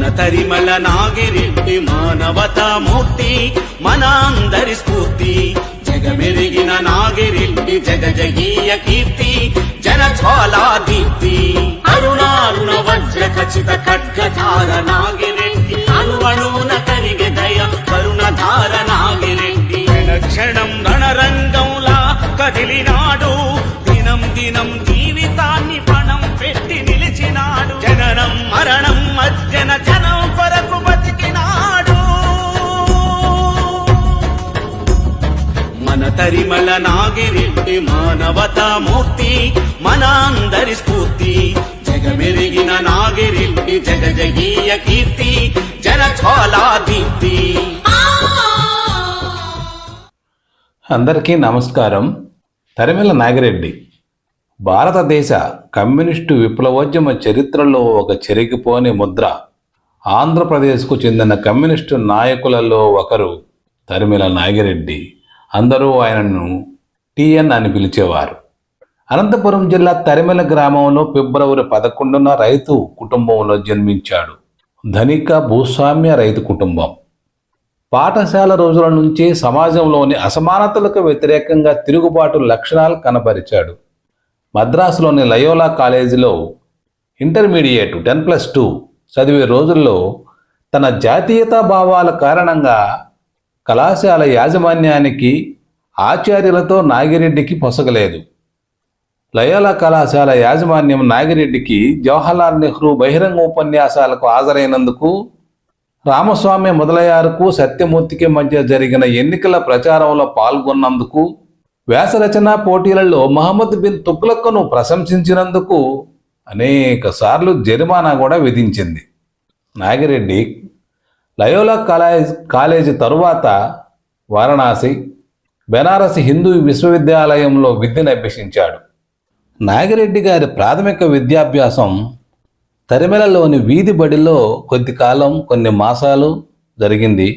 మన తరిమల నాగిరెడ్డి మానవతామూర్తి మన అందరి స్ఫూర్తి. జగమెరిగిన నాగిరెడ్డి జగ జగీయ కీర్తి జన జ్వాలా దీప్తి. అరుణారుణ వజ్ర ఖచ్చిత ఖడ్గధార నాగిరెడ్డి అణువణువున కరిగె దయ కరుణధార నాగిరెడ్డి. క్షణం రణరంగంలా కదిలినాడు దినం దినం మరణం మధ్యన జనం కొరకు బతికినాడు. మన తరిమల నాగిరెడ్డి మానవతామూర్తి మన అందరి స్ఫూర్తి. జగమెరిగిన నాగిరెడ్డి జగజగీయ కీర్తి జన జ్వాలా దీప్తి. అందరికీ నమస్కారం. తరిమెల నాగిరెడ్డి భారతదేశ కమ్యూనిస్టు విప్లవోద్యమ చరిత్రలో ఒక చెరిగిపోని ముద్ర. ఆంధ్రప్రదేశ్కు చెందిన కమ్యూనిస్టు నాయకులలో ఒకరు తరిమిల నాగిరెడ్డి. అందరూ ఆయనను టిఎన్ అని పిలిచేవారు. అనంతపురం జిల్లా తరిమెల గ్రామంలో ఫిబ్రవరి పదకొండున రైతు కుటుంబంలో జన్మించాడు. ధనిక భూస్వామ్య రైతు కుటుంబం. పాఠశాల రోజుల నుంచి సమాజంలోని అసమానతలకు వ్యతిరేకంగా తిరుగుబాటు లక్షణాలు కనబరిచాడు. మద్రాసులోని లయోలా కాలేజీలో ఇంటర్మీడియట్ టెన్ ప్లస్ టూ చదివే రోజుల్లో తన జాతీయతా భావాల కారణంగా కళాశాల యాజమాన్యానికి ఆచార్యులతో నాగిరెడ్డికి పొసగలేదు. లయోలా కళాశాల యాజమాన్యం నాగిరెడ్డికి జవహర్లాల్ నెహ్రూ బహిరంగ ఉపన్యాసాలకు హాజరైనందుకు రామస్వామి మొదలయ్యారుకు సత్యమూర్తికి మధ్య జరిగిన ఎన్నికల ప్రచారంలో పాల్గొన్నందుకు వ్యాసరచన పోటీలలో మహమ్మద్ బిన్ తుగ్లక్ను ప్రశంసించినందుకు అనేక సార్లు జరిమానా కూడా విధించింది. నాగిరెడ్డి లయోలా కాలేజ్ కాలేజీ తరువాత వారణాసి బెనారస్ హిందూ విశ్వవిద్యాలయంలో విద్యను అభ్యసించాడు. నాగిరెడ్డి గారి ప్రాథమిక విద్యాభ్యాసం తరిమెలలోని వీధి బడిలో కొద్ది కాలం కొన్ని మాసాలు జరిగింది.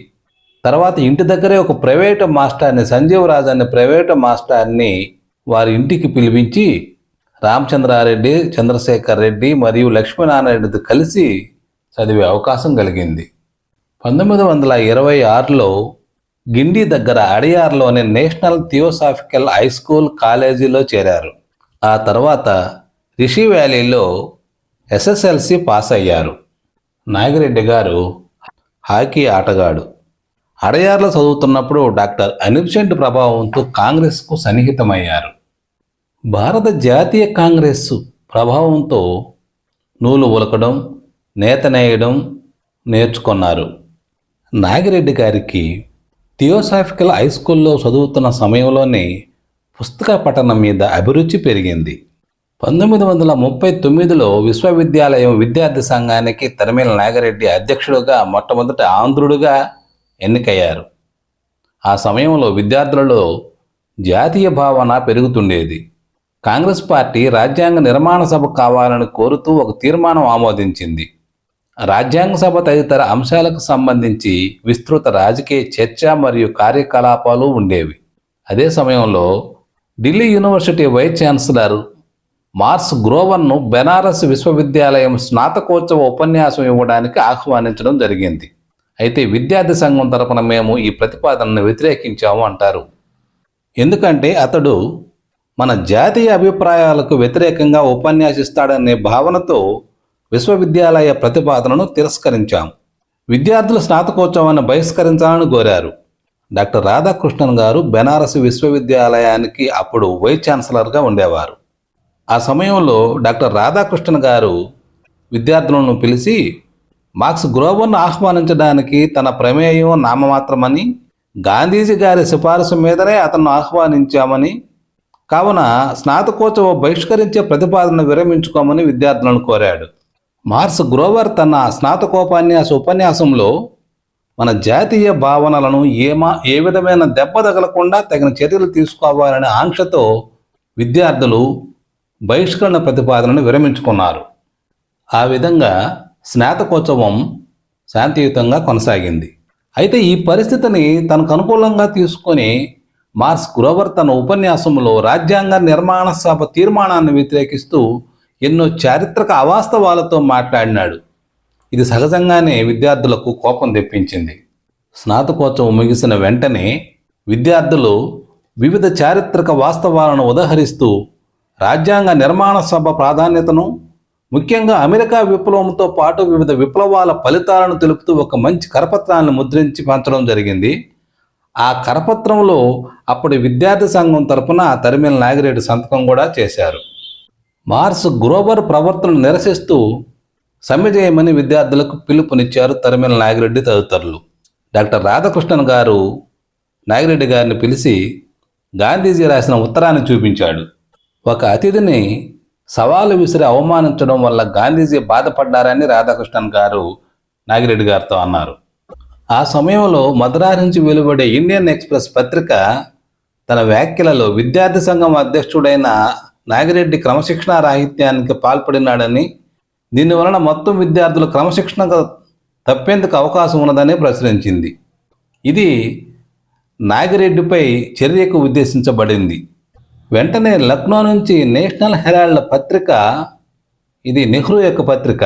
తర్వాత ఇంటి దగ్గరే ఒక ప్రైవేటు మాస్టర్ని సంజీవ్ రాజ్ అనే ప్రైవేటు మాస్టర్ని వారి ఇంటికి పిలిపించి రామచంద్రారెడ్డి చంద్రశేఖర్ రెడ్డి మరియు లక్ష్మీనారాయణతో కలిసి చదివే అవకాశం కలిగింది. పంతొమ్మిది వందల ఇరవై ఆరులో గిండి దగ్గర అడియార్లోని నేషనల్ థియోసాఫికల్ హై స్కూల్ కాలేజీలో చేరారు. ఆ తర్వాత రిషి వ్యాలీలో ఎస్ఎస్ఎల్సి పాస్ అయ్యారు. నాగిరెడ్డి గారు హాకీ ఆటగాడు. అడయార్లో చదువుతున్నప్పుడు డాక్టర్ అనిబ్సెంట్ ప్రభావంతో కాంగ్రెస్కు సన్నిహితమయ్యారు. భారత జాతీయ కాంగ్రెస్ ప్రభావంతో నూలు ఉలకడం నేత నేయడం నేర్చుకున్నారు. నాగిరెడ్డి గారికి థియోసాఫికల్ హై స్కూల్లో చదువుతున్న సమయంలోనే పుస్తక పఠనం మీద అభిరుచి పెరిగింది. పంతొమ్మిది వందల ముప్పై తొమ్మిదిలో విశ్వవిద్యాలయం విద్యార్థి సంఘానికి తరిమేల నాగిరెడ్డి అధ్యక్షుడుగా మొట్టమొదట ఆంధ్రుడుగా ఎన్నికయ్యారు. ఆ సమయంలో విద్యార్థులలో జాతీయ భావన పెరుగుతుండేది. కాంగ్రెస్ పార్టీ రాజ్యాంగ నిర్మాణ సభ కావాలని కోరుతూ ఒక తీర్మానం ఆమోదించింది. రాజ్యాంగ సభ తదితర అంశాలకు సంబంధించి విస్తృత రాజకీయ చర్చ మరియు కార్యకలాపాలు ఉండేవి. అదే సమయంలో Delhi university vice chancellor Mars గ్రోవర్ను బెనారస్ విశ్వవిద్యాలయం స్నాతకోత్సవ ఉపన్యాసం ఇవ్వడానికి ఆహ్వానించడం జరిగింది. అయితే విద్యార్థి సంఘం తరపున మేము ఈ ప్రతిపాదనను వ్యతిరేకించాము అంటారు. ఎందుకంటే అతడు మన జాతీయ అభిప్రాయాలకు వ్యతిరేకంగా ఉపన్యాసిస్తాడనే భావనతో విశ్వవిద్యాలయ ప్రతిపాదనను తిరస్కరించాం. విద్యార్థుల స్నాతకోత్సవాన్ని బహిష్కరించాలని కోరారు. డాక్టర్ రాధాకృష్ణన్ గారు బెనారస్ విశ్వవిద్యాలయానికి అప్పుడు వైస్ ఛాన్సలర్గా ఉండేవారు. ఆ సమయంలో డాక్టర్ రాధాకృష్ణన్ గారు విద్యార్థులను పిలిచి మార్క్స్ గ్రోవర్ను ఆహ్వానించడానికి తన ప్రమేయం నామమాత్రమని గాంధీజీ గారి సిఫారసు మీదనే అతను ఆహ్వానించామని కావున స్నాతకోత్సవ బహిష్కరించే ప్రతిపాదన విరమించుకోమని విద్యార్థులను కోరాడు. మార్క్స్ గ్రోవర్ తన స్నాతకోపన్యాస ఉపన్యాసంలో మన జాతీయ భావనలను ఏమా ఏ విధమైన దెబ్బ తగలకుండా తగిన చర్యలు తీసుకోవాలనే ఆంక్షతో విద్యార్థులు బహిష్కరణ ప్రతిపాదనను విరమించుకున్నారు. ఆ విధంగా స్నాతకోత్సవం శాంతియుతంగా కొనసాగింది. అయితే ఈ పరిస్థితిని తనకు అనుకూలంగా తీసుకొని మార్స్ గ్రోవర్ తన ఉపన్యాసంలో రాజ్యాంగ నిర్మాణ సభ తీర్మానాన్ని వ్యతిరేకిస్తూ ఎన్నో చారిత్రక అవాస్తవాలతో మాట్లాడినాడు. ఇది సహజంగానే విద్యార్థులకు కోపం తెప్పించింది. స్నాతకోత్సవం ముగిసిన వెంటనే విద్యార్థులు వివిధ చారిత్రక వాస్తవాలను ఉదహరిస్తూ రాజ్యాంగ నిర్మాణ సభ ప్రాధాన్యతను ముఖ్యంగా అమెరికా విప్లవంతో పాటు వివిధ విప్లవాల ఫలితాలను తెలుపుతూ ఒక మంచి కరపత్రాన్ని ముద్రించి పంచడం జరిగింది. ఆ కరపత్రంలో అప్పటి విద్యార్థి సంఘం తరపున తరిమిల నాగిరెడ్డి సంతకం కూడా చేశారు. మార్స్ గ్రోబర్ ప్రవర్తనను నిరసిస్తూ సమ్మె చేయమని విద్యార్థులకు పిలుపునిచ్చారు తరిమిల నాగిరెడ్డి తదితరులు. డాక్టర్ రాధాకృష్ణన్ గారు నాగిరెడ్డి గారిని పిలిచి గాంధీజీ రాసిన ఉత్తరాన్ని చూపించాడు. ఒక అతిథిని సవాలు విసిరి అవమానించడం వల్ల గాంధీజీ బాధపడ్డారని రాధాకృష్ణన్ గారు నాగిరెడ్డి గారితో అన్నారు. ఆ సమయంలో మద్రాసు నుంచి వెలువడే ఇండియన్ ఎక్స్ప్రెస్ పత్రిక తన వ్యాఖ్యలలో విద్యార్థి సంఘం అధ్యక్షుడైన నాగిరెడ్డి క్రమశిక్షణ రాహిత్యానికి పాల్పడినాడని దీనివలన మొత్తం విద్యార్థులు క్రమశిక్షణ తప్పేందుకు అవకాశం ఉన్నదని ప్రచురించింది. ఇది నాగిరెడ్డిపై చర్యకు ఉద్దేశించబడింది. వెంటనే లక్నో నుంచి నేషనల్ హెరాల్డ్ పత్రిక ఇది నెహ్రూ యొక్క పత్రిక.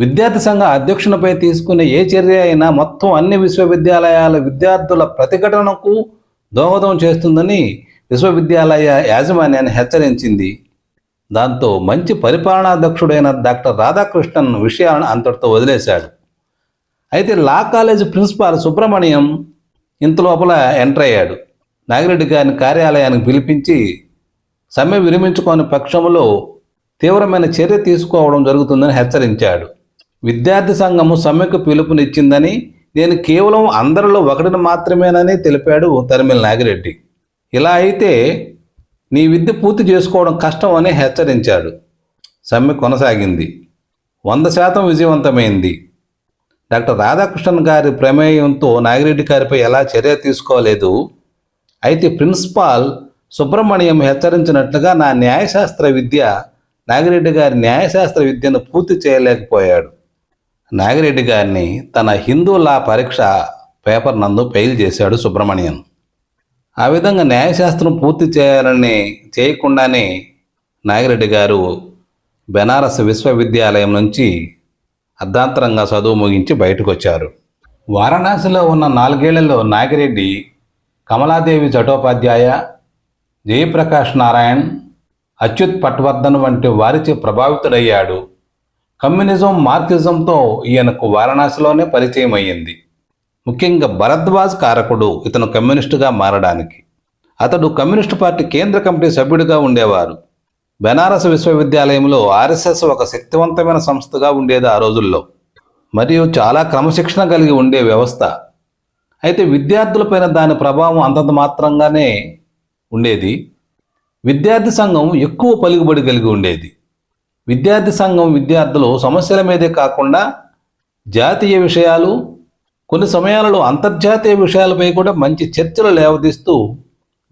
విద్యార్థి సంఘ అధ్యక్షునిపై తీసుకునే ఏ చర్య అయినా మొత్తం అన్ని విశ్వవిద్యాలయాల విద్యార్థుల ప్రతిఘటనకు దోహదం చేస్తుందని విశ్వవిద్యాలయ యాజమాన్యాన్ని హెచ్చరించింది. దాంతో మంచి పరిపాలనాధ్యక్షుడైన డాక్టర్ రాధాకృష్ణన్ విషయాలను అంతటితో వదిలేశాడు. అయితే లా కాలేజ్ ప్రిన్సిపాల్ సుబ్రహ్మణ్యం ఇంత లోపల ఎంటర్ అయ్యాడు. నాగిరెడ్డి గారిని కార్యాలయానికి పిలిపించి సమ్మె విరమించుకోని పక్షంలో తీవ్రమైన చర్య తీసుకోవడం జరుగుతుందని హెచ్చరించాడు. విద్యార్థి సంఘము సమ్మెకు పిలుపునిచ్చిందని నేను కేవలం అందరిలో ఒకటిని మాత్రమేనని తెలిపాడు తరిమిల నాగిరెడ్డి. ఇలా అయితే నీ విద్య పూర్తి చేసుకోవడం కష్టం అని హెచ్చరించాడు. సమ్మె కొనసాగింది. వంద శాతం విజయవంతమైంది. డాక్టర్ రాధాకృష్ణన్ గారి ప్రమేయంతో నాగిరెడ్డి గారిపై ఎలా చర్య తీసుకోలేదు? అయితే ప్రిన్సిపాల్ సుబ్రహ్మణ్యం హెచ్చరించినట్లుగా నా న్యాయశాస్త్ర విద్య నాగిరెడ్డి గారి న్యాయశాస్త్ర విద్యను పూర్తి చేయలేకపోయాడు. నాగిరెడ్డి గారిని తన హిందూ లా పరీక్ష పేపర్ నందు ఫెయిల్ చేశాడు సుబ్రహ్మణ్యం. ఆ విధంగా న్యాయశాస్త్రం పూర్తి చేయాలని చేయకుండానే నాగిరెడ్డి గారు బెనారస్ విశ్వవిద్యాలయం నుంచి అర్ధాంతరంగా చదువు ముగించి బయటకు వచ్చారు వారణాసిలో ఉన్న నాలుగేళ్ళలో నాగిరెడ్డి కమలాదేవి చటోపాధ్యాయ జయప్రకాష్ నారాయణ్ అచ్యుత్ పట్వర్ధన్ వంటి వారిచే ప్రభావితుడయ్యాడు. కమ్యూనిజం మార్క్సిజంతో ఈయనకు వారణాసిలోనే పరిచయం అయ్యింది ముఖ్యంగా భరద్వాజ్ కారకుడు ఇతను కమ్యూనిస్టుగా మారడానికి. అతడు కమ్యూనిస్టు పార్టీ కేంద్ర కమిటీ సభ్యుడిగా ఉండేవారు. బెనారస్ విశ్వవిద్యాలయంలో ఆర్ఎస్ఎస్ ఒక శక్తివంతమైన సంస్థగా ఉండేది ఆ రోజుల్లో. మరియు చాలా క్రమశిక్షణ కలిగి ఉండే వ్యవస్థ. అయితే విద్యార్థులపైన దాని ప్రభావం అంతంత మాత్రంగానే ఉండేది. విద్యార్థి సంఘం ఎక్కువ పలుకుబడి కలిగి ఉండేది. విద్యార్థి సంఘం విద్యార్థులు సమస్యల మీదే కాకుండా జాతీయ విషయాలు కొన్ని సమయాలలో అంతర్జాతీయ విషయాలపై కూడా మంచి చర్చలు లేవదీస్తూ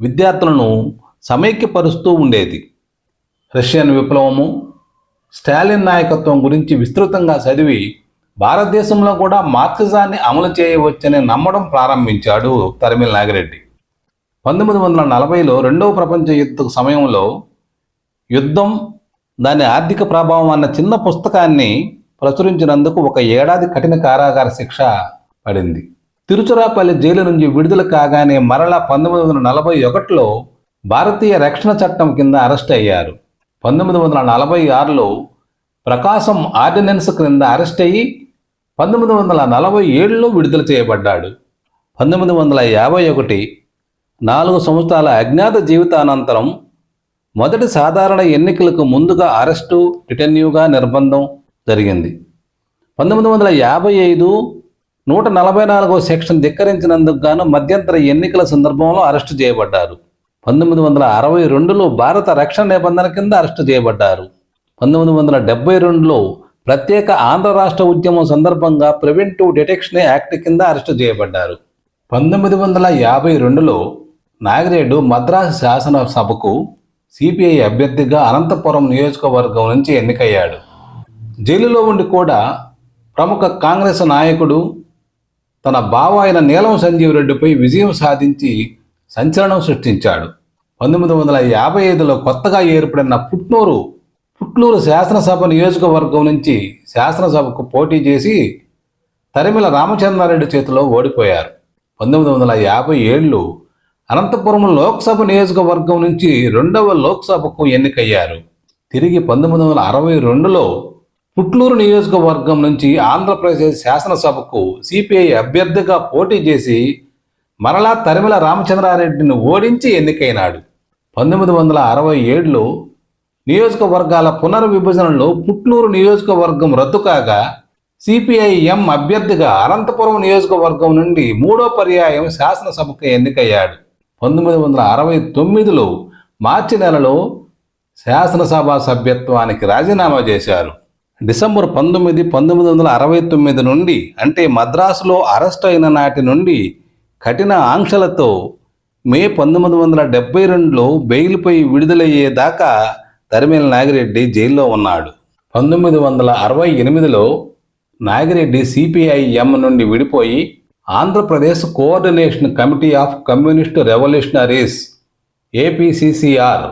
విద్యార్థులను సమైక్యపరుస్తూ ఉండేది. రష్యన్ విప్లవము స్టాలిన్ నాయకత్వం గురించి విస్తృతంగా చదివి భారతదేశంలో కూడా మార్క్సిజాన్ని అమలు చేయవచ్చని నమ్మడం ప్రారంభించాడు తరిమిల నాగిరెడ్డి. పంతొమ్మిది వందల నలభైలో రెండవ ప్రపంచ యుద్ధ సమయంలో యుద్ధం దాని ఆర్థిక ప్రభావం అన్న చిన్న పుస్తకాన్ని ప్రచురించినందుకు ఒక ఏడాది కఠిన కారాగార శిక్ష పడింది. తిరుచురాపల్లి జైలు నుంచి విడుదల కాగానే మరలా పంతొమ్మిది వందల నలభై ఒకటిలో భారతీయ రక్షణ చట్టం కింద అరెస్ట్ అయ్యారు. పంతొమ్మిది వందల నలభై ఆరులో ప్రకాశం ఆర్డినెన్స్ క్రింద అరెస్ట్ అయ్యి పంతొమ్మిది వందల నలభై ఏడులో విడుదల చేయబడ్డాడు. పంతొమ్మిది వందల యాభై ఒకటి నాలుగు సంవత్సరాల అజ్ఞాత జీవితానంతరం మొదటి సాధారణ ఎన్నికలకు ముందుగా అరెస్టు రిటెన్యూగా నిర్బంధం జరిగింది. పంతొమ్మిది వందల యాభై ఐదు నూట నలభై నాలుగో సెక్షన్ ధిక్కరించినందుకు గాను మధ్యంతర ఎన్నికల సందర్భంలో అరెస్టు చేయబడ్డారు. పంతొమ్మిది వందల అరవై రెండులో భారత రక్షణ నిబంధన కింద అరెస్టు చేయబడ్డారు. పంతొమ్మిది వందల డెబ్బై రెండులో ప్రత్యేక ఆంధ్ర రాష్ట్ర ఉద్యమం సందర్భంగా ప్రివెంటివ్ డిటెక్షన్ యాక్ట్ కింద అరెస్టు చేయబడ్డారు. పంతొమ్మిది వందల యాభై రెండులో నాగిరెడ్డి మద్రాసు శాసనసభకు సిపిఐ అభ్యర్థిగా అనంతపురం నియోజకవర్గం నుంచి ఎన్నికయ్యాడు. జైలులో ఉండి కూడా ప్రముఖ కాంగ్రెస్ నాయకుడు తన బావ అయిన నీలం సంజీవ్ రెడ్డిపై విజయం సాధించి సంచలనం సృష్టించాడు. పంతొమ్మిది వందల యాభై ఐదులో కొత్తగా ఏర్పడిన పుట్నూరు గుట్లూరు శాసనసభ నియోజకవర్గం నుంచి శాసనసభకు పోటీ చేసి తరిమిల రామచంద్రారెడ్డి చేతిలో ఓడిపోయారు. పంతొమ్మిది వందల యాభై ఏళ్ళు అనంతపురం లోక్సభ నియోజకవర్గం నుంచి రెండవ లోక్సభకు ఎన్నికయ్యారు. తిరిగి పంతొమ్మిది వందల అరవై రెండులో పుట్లూరు నియోజకవర్గం నుంచి ఆంధ్రప్రదేశ్ శాసనసభకు సిపిఐ అభ్యర్థిగా పోటీ చేసి మరలా తరిమిల రామచంద్రారెడ్డిని ఓడించి ఎన్నికైనాడు. పంతొమ్మిది వందల అరవై ఏడులో నియోజకవర్గాల పునర్విభజనలో పుట్నూరు నియోజకవర్గం రద్దు కాగా సిపిఐఎం అభ్యర్థిగా అనంతపురం నియోజకవర్గం నుండి మూడో పర్యాయం శాసనసభకు ఎన్నికయ్యాడు. పంతొమ్మిది వందల అరవై తొమ్మిదిలో మార్చి నెలలో శాసనసభ సభ్యత్వానికి రాజీనామా చేశారు. డిసెంబర్ పంతొమ్మిది పంతొమ్మిది వందల అరవై తొమ్మిది నుండి అంటే మద్రాసులో అరెస్ట్ అయిన నాటి నుండి కఠిన ఆంక్షలతో మే పంతొమ్మిది వందల డెబ్బై రెండులో బెయిల్పై విడుదలయ్యేదాకా తరిమేల నాగిరెడ్డి జైల్లో ఉన్నాడు. పంతొమ్మిది వందల అరవై ఎనిమిదిలో నాగిరెడ్డి సిపిఐఎం నుండి విడిపోయి Andhra Pradesh coordination committee of communist revolutionaries APCCR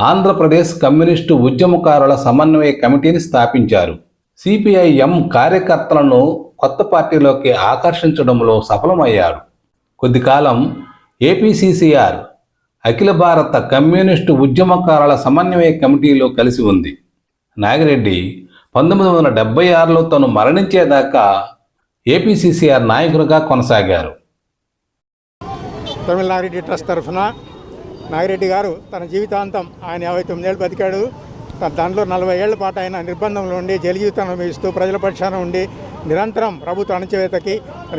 Andhra Pradesh communist ఉద్యమకారుల సమన్వయ కమిటీని స్థాపించారు. సిపిఐఎం కార్యకర్తలను కొత్త పార్టీలోకి ఆకర్షించడంలో సఫలమయ్యారు. కొద్ది కాలం ఏపీసీసీఆర్ అఖిల భారత కమ్యూనిస్టు ఉద్యమకారుల సమన్వయ కమిటీలో కలిసి ఉంది. నాగిరెడ్డి పంతొమ్మిది వందల డెబ్బై ఆరులో తను మరణించేదాకా ఏపీసీసీఆర్ నాయకులుగా కొనసాగారు. తమిళ నాగిరెడ్డి ట్రస్ట్ తరఫున నాగిరెడ్డి గారు తన జీవితాంతం ఆయన యాభై తొమ్మిదేళ్ళు బతికాడు. తన దాంట్లో నలభై ఏళ్ళ పాటు ఆయన నిర్బంధంలో ఉండి జైలు జీవితం అనుభవిస్తూ ప్రజల పక్షాన ఉండి నిరంతరం ప్రభుత్వ అణచివేతకి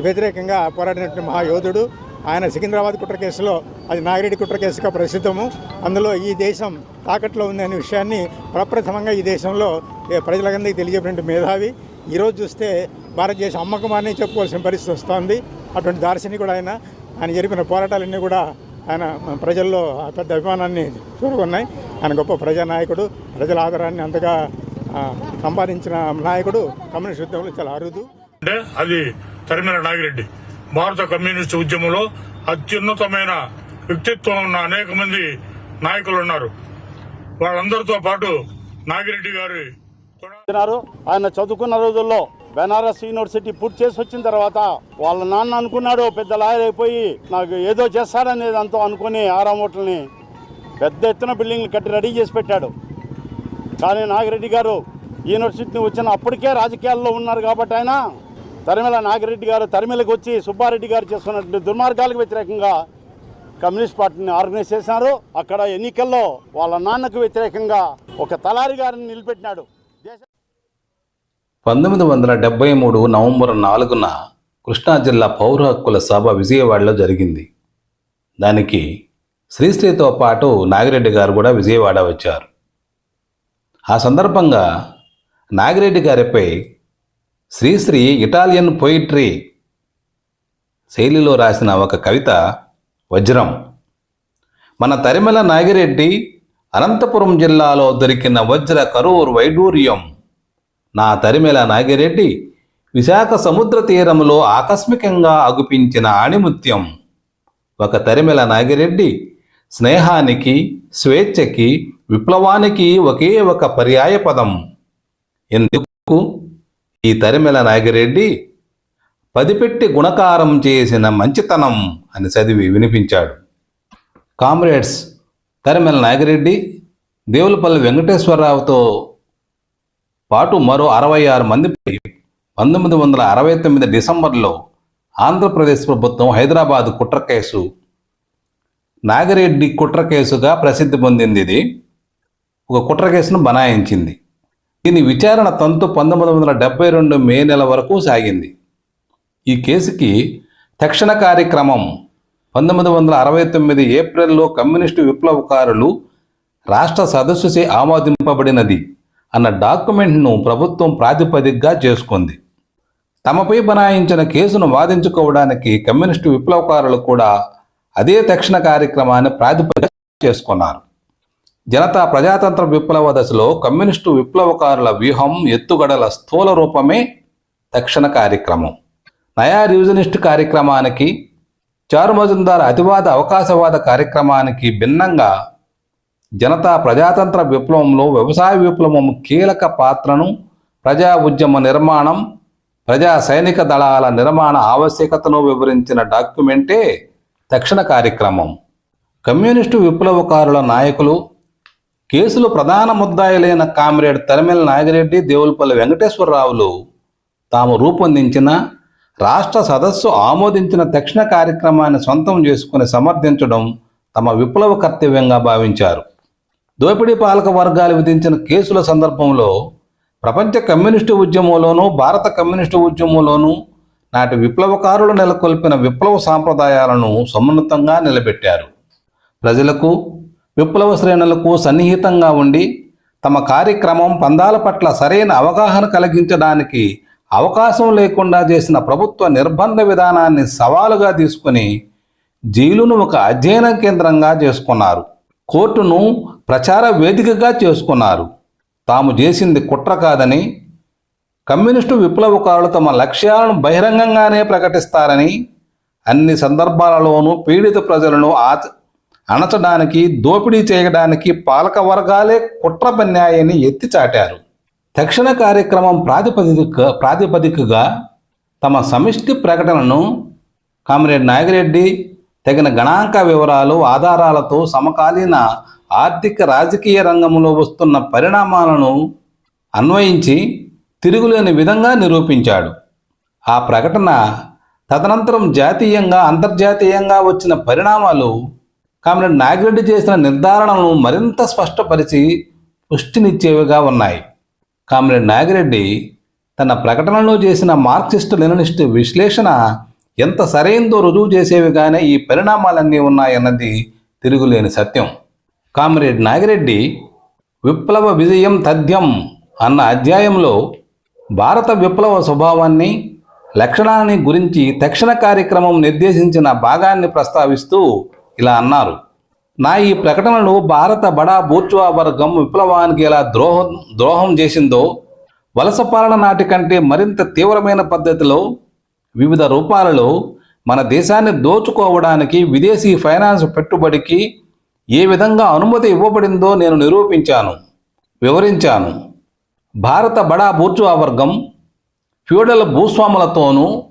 వ్యతిరేకంగా పోరాడినటువంటి మహాయోధుడు. ఆయన సికింద్రాబాద్ కుట్ర కేసులో అది నాగిరెడ్డి కుట్ర కేసుగా ప్రసిద్ధము. అందులో ఈ దేశం తాకట్లో ఉందనే విషయాన్ని ప్రప్రథమంగా ఈ దేశంలో ప్రజలందరికీ తెలియజేపినటువంటి మేధావి. ఈరోజు చూస్తే భారతదేశం అమ్మకమానే చెప్పుకోవాల్సిన పరిస్థితి వస్తుంది. అటువంటి దార్శనికుడు ఆయన. ఆయన జరిపిన పోరాటాలన్నీ కూడా ఆయన ప్రజల్లో పెద్ద అభిమానాన్ని చూరుకున్నాయి ఆయన గొప్ప ప్రజానాయకుడు ప్రజల ఆదరాన్ని అంతగా సంపాదించిన నాయకుడు కమ్యూనిస్ట్ ఉద్యమంలో చాలా అరుదు. అంటే అది తరిమిన నాగిరెడ్డి. భారత కమ్యూనిస్ట్ ఉద్యమంలో అత్యున్నతమైన వ్యక్తిత్వం ఉన్న అనేక మంది నాయకులు ఉన్నారు. వాళ్ళందరితో పాటు నాగిరెడ్డి గారి ఆయన చదువుకున్న రోజుల్లో బెనారస్ యూనివర్సిటీ పూర్తి చేసి వచ్చిన తర్వాత వాళ్ళ నాన్న అనుకున్నాడు పెద్ద లాయర్ అయిపోయి నాకు ఏదో చేస్తాడనేది అంతా అనుకుని ఆరాం హోటల్ని పెద్ద ఎత్తున బిల్డింగ్లు కట్టి రెడీ చేసి పెట్టాడు. కానీ నాగిరెడ్డి గారు యూనివర్సిటీ వచ్చిన అప్పటికే రాజకీయాల్లో ఉన్నారు కాబట్టి ఆయన తరిమెల నాగిరెడ్డి గారు తరిమెలకు వచ్చి సుబ్బారెడ్డి గారు చేస్తున్నటువంటి దుర్మార్గాలకు వ్యతిరేకంగా కమ్యూనిస్ట్ పార్టీని ఆర్గనైజ్ చేశారు. అక్కడ ఎన్నికల్లో వాళ్ళ నాన్నకు వ్యతిరేకంగా ఒక తలారి గారిని నిలబెట్టినాడు. పంతొమ్మిది వందల డెబ్బై మూడు నవంబర్ నాలుగున కృష్ణా జిల్లా పౌర హక్కుల సభ విజయవాడలో జరిగింది. దానికి శ్రీశ్రీతో పాటు నాగిరెడ్డి గారు కూడా విజయవాడ వచ్చారు. ఆ సందర్భంగా నాగిరెడ్డి గారిపై శ్రీశ్రీ ఇటాలియన్ పొయిట్రీ శైలిలో రాసిన ఒక కవిత వజ్రం. మన తరిమల నాగిరెడ్డి అనంతపురం జిల్లాలో దొరికిన వజ్ర కరూర్ వైడూర్యం. నా తరిమెల నాగిరెడ్డి విశాఖ సముద్ర తీరంలో ఆకస్మికంగా అగుపించిన ఆణిముత్యం. ఒక తరిమెల నాగిరెడ్డి స్నేహానికి స్వేచ్ఛకి విప్లవానికి ఒకే ఒక పర్యాయ పదం ఎందుకు? ఈ తరిమెల నాగిరెడ్డి పదిపెట్టి గుణకారం చేసిన మంచితనం అని చదివి వినిపించాడు. కామ్రేడ్స్ తరిమెల నాగిరెడ్డి దేవులపల్లి వెంకటేశ్వరరావుతో పాటు మరో అరవై ఆరు మందిపై పంతొమ్మిది వందల అరవై తొమ్మిది డిసెంబర్లో ఆంధ్రప్రదేశ్ ప్రభుత్వం హైదరాబాద్ కుట్ర కేసు నాగిరెడ్డి కుట్ర కేసుగా ప్రసిద్ధి పొందింది ఇది. ఒక కుట్ర కేసును బనాయించింది. దీని విచారణ తంతు పంతొమ్మిది వందల డెబ్బై రెండు మే నెల వరకు సాగింది. ఈ కేసుకి తక్షణ కార్యక్రమం పంతొమ్మిది వందల అరవై తొమ్మిది ఏప్రిల్లో కమ్యూనిస్టు విప్లవకారులు రాష్ట్ర సదస్సుచే ఆమోదింపబడినది అన్న డాక్యుమెంట్ను ప్రభుత్వం ప్రాతిపదికగా చేసుకుంది. తమపై బనాయించిన కేసును వాదించుకోవడానికి కమ్యూనిస్టు విప్లవకారులు కూడా అదే తక్షణ కార్యక్రమాన్ని ప్రాతిపదిక చేసుకున్నారు. జనతా ప్రజాతంత్ర విప్లవ దశలో కమ్యూనిస్టు విప్లవకారుల వ్యూహం ఎత్తుగడల స్థూల రూపమే తక్షణ కార్యక్రమం. నయా రివిజనిస్ట్ కార్యక్రమానికి చారు మజుందార్ అతివాద అవకాశవాద కార్యక్రమానికి భిన్నంగా జనతా ప్రజాతంత్ర విప్లవంలో వ్యవసాయ విప్లవం కీలక పాత్రను ప్రజా ఉద్యమ నిర్మాణం ప్రజా సైనిక దళాల నిర్మాణ ఆవశ్యకతను వివరించిన డాక్యుమెంటే తక్షణ కార్యక్రమం. కమ్యూనిస్టు విప్లవకారుల నాయకులు కేసులో ప్రధాన ముద్దాయిలైన కామ్రేడ్ తరిమెల నాగిరెడ్డి దేవులపల్లి వెంకటేశ్వరరావులు తాము రూపొందించిన రాష్ట్ర సదస్సు ఆమోదించిన తక్షణ కార్యక్రమాన్ని సొంతం చేసుకుని సమర్థించడం తమ విప్లవ కర్తవ్యంగా భావించారు. దోపిడీ పాలక వర్గాలు విధించిన కేసుల సందర్భంలో ప్రపంచ కమ్యూనిస్టు ఉద్యమంలోనూ భారత కమ్యూనిస్టు ఉద్యమంలోనూ నాటి విప్లవకారులు నెలకొల్పిన విప్లవ సాంప్రదాయాలను సమున్నతంగా నిలబెట్టారు. ప్రజలకు విప్లవ శ్రేణులకు సన్నిహితంగా ఉండి తమ కార్యక్రమం పందాల పట్ల సరైన అవగాహన కలిగించడానికి అవకాశం లేకుండా చేసిన ప్రభుత్వ నిర్బంధ విధానాన్ని సవాలుగా తీసుకుని జైలును ఒక అధ్యయన కేంద్రంగా చేసుకున్నారు. కోర్టును ప్రచార వేదికగా చేసుకున్నారు. తాము చేసింది కుట్ర కాదని కమ్యూనిస్టు విప్లవకారులు తమ లక్ష్యాలను బహిరంగంగానే ప్రకటిస్తారని అన్ని సందర్భాలలోనూ పీడిత ప్రజలను ఆచ అణచడానికి దోపిడీ చేయడానికి పాలక వర్గాలే కుట్ర పన్యాయని ఎత్తి చాటారు. తక్షణ కార్యక్రమం ప్రాతిపదిక ప్రాతిపదికగా తమ సమిష్టి ప్రకటనను కామ్రేడ్ నాగిరెడ్డి తగిన గణాంక వివరాలు ఆధారాలతో సమకాలీన ఆర్థిక రాజకీయ రంగంలో వస్తున్న పరిణామాలను అన్వయించి తిరుగులేని విధంగా నిరూపించాడు. ఆ ప్రకటన తదనంతరం జాతీయంగా అంతర్జాతీయంగా వచ్చిన పరిణామాలు కామ్రేడ్ నాగిరెడ్డి చేసిన నిర్ధారణలను మరింత స్పష్టపరిచి పుష్టినిచ్చేవిగా ఉన్నాయి. కామ్రేడ్ నాగిరెడ్డి తన ప్రకటనలో చేసిన మార్క్సిస్టు లెనినిస్టు విశ్లేషణ ఎంత సరైందో రుజువు చేసేవిగానే ఈ పరిణామాలన్నీ ఉన్నాయన్నది తిరుగులేని సత్యం. కామ్రేడ్ నాగిరెడ్డి విప్లవ విజయం తథ్యం అన్న అధ్యాయంలో భారత విప్లవ స్వభావాన్ని లక్షణాన్ని గురించి తక్షణ కార్యక్రమం నిర్దేశించిన భాగాన్ని ప్రస్తావిస్తూ ఇలా అన్నారు. నా ఈ ప్రకటనను భారత బడా బూర్చువా వర్గం విప్లవానికి ఎలా ద్రోహం ద్రోహం చేసిందో వలస పాలన నాటి కంటే మరింత తీవ్రమైన పద్ధతిలో వివిధ రూపాలలో మన దేశాన్ని దోచుకోవడానికి విదేశీ ఫైనాన్స్ పెట్టుబడికి ఏ విధంగా అనుమతి ఇవ్వబడిందో నేను నిరూపించాను వివరించాను. భారత బడా బూర్చువా వర్గం ఫ్యూడల్ భూస్వాములతోనూ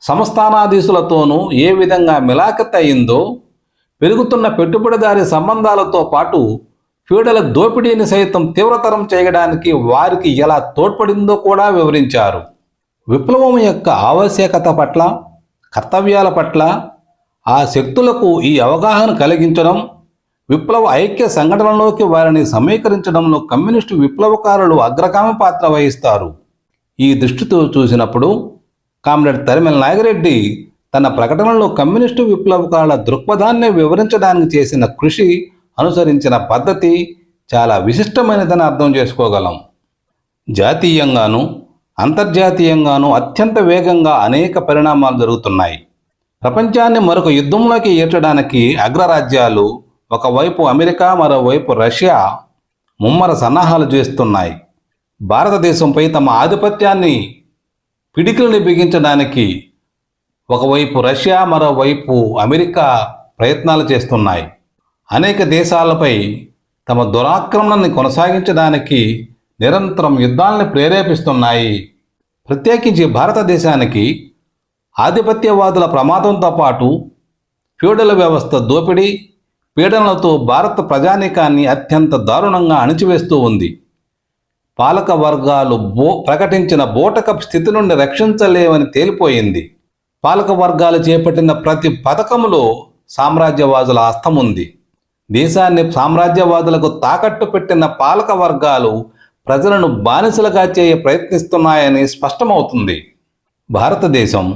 సంస్థానాధీశులతోనూ ఏ విధంగా మిలాఖత్ అయిందో పెరుగుతున్న పెట్టుబడిదారి సంబంధాలతో పాటు ఫీడల దోపిడీని సైతం తీవ్రతరం చేయడానికి వారికి ఎలా తోడ్పడిందో కూడా వివరించారు. విప్లవం యొక్క ఆవశ్యకత పట్ల కర్తవ్యాల పట్ల ఆ శక్తులకు ఈ అవగాహన కలిగించడం విప్లవ ఐక్య సంఘటనలోకి వారిని సమీకరించడంలో కమ్యూనిస్టు విప్లవకారులు అగ్రగామి పాత్ర వహిస్తారు. ఈ దృష్టితో చూసినప్పుడు కామ్రేడ్ తరిమెల నాగిరెడ్డి తన ప్రకటనలో కమ్యూనిస్టు విప్లవకారుల దృక్పథాన్ని వివరించడానికి చేసిన కృషి అనుసరించిన పద్ధతి చాలా విశిష్టమైనదని అర్థం చేసుకోగలం. జాతీయంగాను అంతర్జాతీయంగాను అత్యంత వేగంగా అనేక పరిణామాలు జరుగుతున్నాయి. ప్రపంచాన్ని మరొక యుద్ధంలోకి ఈడ్చడానికి అగ్రరాజ్యాలు ఒకవైపు అమెరికా మరోవైపు రష్యా ముమ్మర సన్నాహాలు చేస్తున్నాయి. భారతదేశంపై తమ ఆధిపత్యాన్ని పిడికిలని బిగించడానికి ఒకవైపు రష్యా మరోవైపు అమెరికా ప్రయత్నాలు చేస్తున్నాయి. అనేక దేశాలపై తమ దురాక్రమణని కొనసాగించడానికి నిరంతరం యుద్ధాలను ప్రేరేపిస్తున్నాయి. ప్రత్యేకించి భారతదేశానికి ఆధిపత్యవాదుల ప్రమాదంతో పాటు ఫ్యూడల్ వ్యవస్థ దోపిడీ పీడనలతో భారత ప్రజానీకాన్ని అత్యంత దారుణంగా అణిచివేస్తూ ఉంది. పాలక వర్గాలు బో ప్రకటించిన బోటకప్ స్థితి నుండి రక్షించలేవని తేలిపోయింది. పాలక వర్గాలు చేపట్టిన ప్రతి పథకంలో సామ్రాజ్యవాదుల హస్తం ఉంది. దేశాన్ని సామ్రాజ్యవాదులకు తాకట్టు పెట్టిన పాలక వర్గాలు ప్రజలను బానిసలుగా చేయ ప్రయత్నిస్తున్నాయని స్పష్టమవుతుంది. భారతదేశం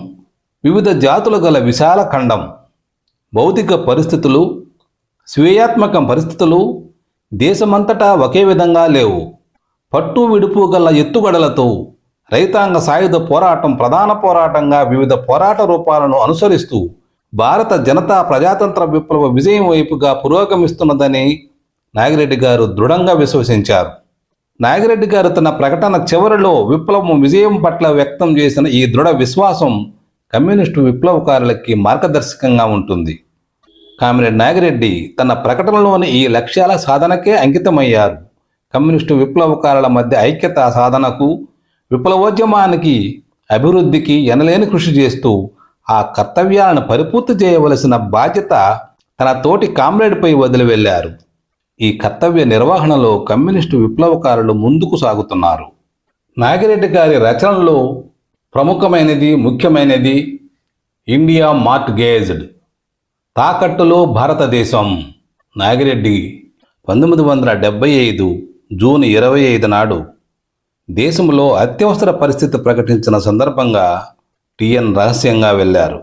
వివిధ జాతులు గల విశాల ఖండం. భౌతిక పరిస్థితులు స్వీయాత్మక పరిస్థితులు దేశమంతటా ఒకే విధంగా లేవు. పట్టు విడుపు గల ఎత్తుగడలతో రైతాంగ సాయుధ పోరాటం ప్రధాన పోరాటంగా వివిధ పోరాట రూపాలను అనుసరిస్తూ భారత జనతా ప్రజాతంత్ర విప్లవ విజయం వైపుగా పురోగమిస్తున్నదని నాగిరెడ్డి గారు దృఢంగా విశ్వసించారు. నాగిరెడ్డి గారు తన ప్రకటన చివరిలో విప్లవం విజయం పట్ల వ్యక్తం చేసిన ఈ దృఢ విశ్వాసం కమ్యూనిస్టు విప్లవకారులకి మార్గదర్శకంగా ఉంటుంది. కామిరెడ్డి నాగిరెడ్డి తన ప్రకటనలోని ఈ లక్ష్యాల సాధనకే అంకితమయ్యారు. కమ్యూనిస్టు విప్లవకారుల మధ్య ఐక్యత సాధనకు విప్లవోద్యమానికి అభివృద్ధికి ఎనలేని కృషి చేస్తూ ఆ కర్తవ్యాలను పరిపూర్తి చేయవలసిన బాధ్యత తన తోటి కామ్రేడ్పై వదిలి వెళ్ళారు. ఈ కర్తవ్య నిర్వహణలో కమ్యూనిస్టు విప్లవకారులు ముందుకు సాగుతున్నారు. నాగిరెడ్డి గారి రచనల్లో ప్రముఖమైనది ముఖ్యమైనది ఇండియా మార్ట్ గేజ్డ్ తాకట్టులో భారతదేశం. నాగిరెడ్డి పంతొమ్మిది వందల డెబ్బై ఐదు జూన్ ఇరవై ఐదు నాడు దేశంలో అత్యవసర పరిస్థితి ప్రకటించిన సందర్భంగా టిఎన్ రహస్యంగా వెళ్ళారు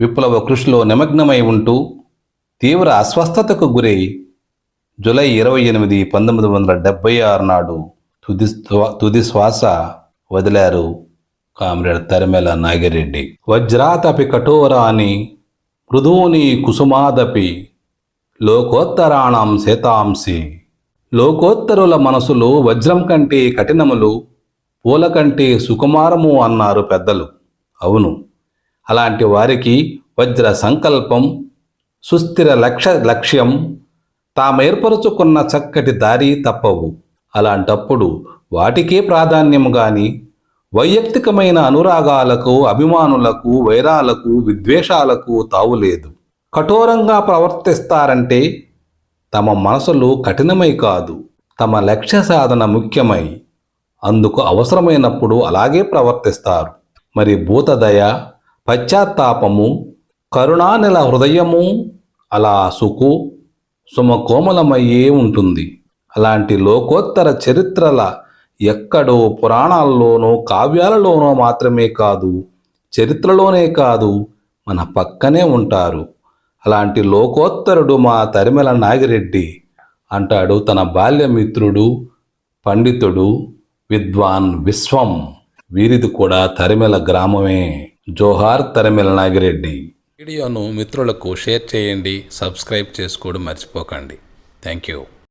విప్లవ కృషిలో నిమగ్నమై ఉంటూ తీవ్ర అస్వస్థతకు గురై జూలై ఇరవై ఎనిమిది పంతొమ్మిది వందల డెబ్బై ఆరు నాడు తుది తుది శ్వాస వదిలారు కామ్రేడ్ తరిమెల నాగిరెడ్డి. వజ్రాతపి కఠోరాని మృదూని కుసుమాదపి లోకోత్తరాణం శేతాంసి లోకోత్తరుల మనసులు వజ్రం కంటే కఠినములు పూల కంటే సుకుమారము అన్నారు పెద్దలు. అవును అలాంటి వారికి వజ్ర సంకల్పం సుస్థిర లక్ష్య లక్ష్యం తామేర్పరుచుకున్న చక్కటి దారి తప్పవు. అలాంటప్పుడు వాటికే ప్రాధాన్యం గాని వైయక్తికమైన అనురాగాలకు అభిమానులకు వైరాలకు విద్వేషాలకు తావులేదు. కఠోరంగా ప్రవర్తిస్తారంటే తమ మనసులు కఠినమై కాదు తమ లక్ష్య సాధన ముఖ్యమై. అందుకు అవసరమైనప్పుడు అలాగే ప్రవర్తిస్తారు. మరి భూతదయ పశ్చాత్తాపము కరుణానిల హృదయము అలా సుకు సుమకోమలమయ్యే ఉంటుంది. అలాంటి లోకోత్తర చరిత్రల ఎక్కడో పురాణాల్లోనో కావ్యాలలోనో మాత్రమే కాదు చరిత్రలోనే కాదు మన పక్కనే ఉంటారు. అలాంటి లోకోత్తరుడు మా తరిమెల నాగిరెడ్డి అంటాడు తన బాల్యమిత్రుడు పండితుడు విద్వాన్ విశ్వం. వీరిది కూడా తరిమెల గ్రామమే. జోహార్ తరిమెల నాగిరెడ్డి. వీడియోను మిత్రులకు షేర్ చేయండి సబ్స్క్రైబ్ చేసుకోవడం మర్చిపోకండి. Thank you.